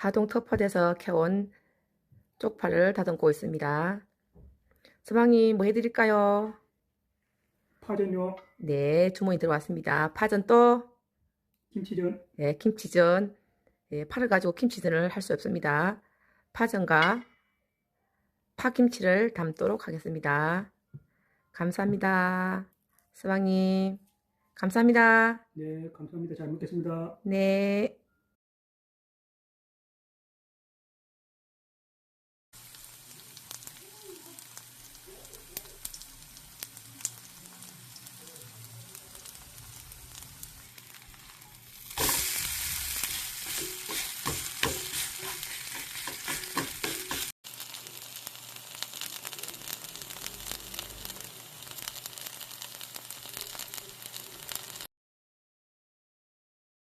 하동 터퍼에서 캐온 쪽파를 다듬고 있습니다. 서방님 뭐 해드릴까요? 파전요, 네, 주문이 들어왔습니다. 파전 또 김치전, 네, 김치전. 네, 파를 가지고 김치전을 할 수 없습니다. 파전과 파김치를 담도록 하겠습니다. 감사합니다. 서방님, 감사합니다. 네, 감사합니다. 잘 먹겠습니다. 네.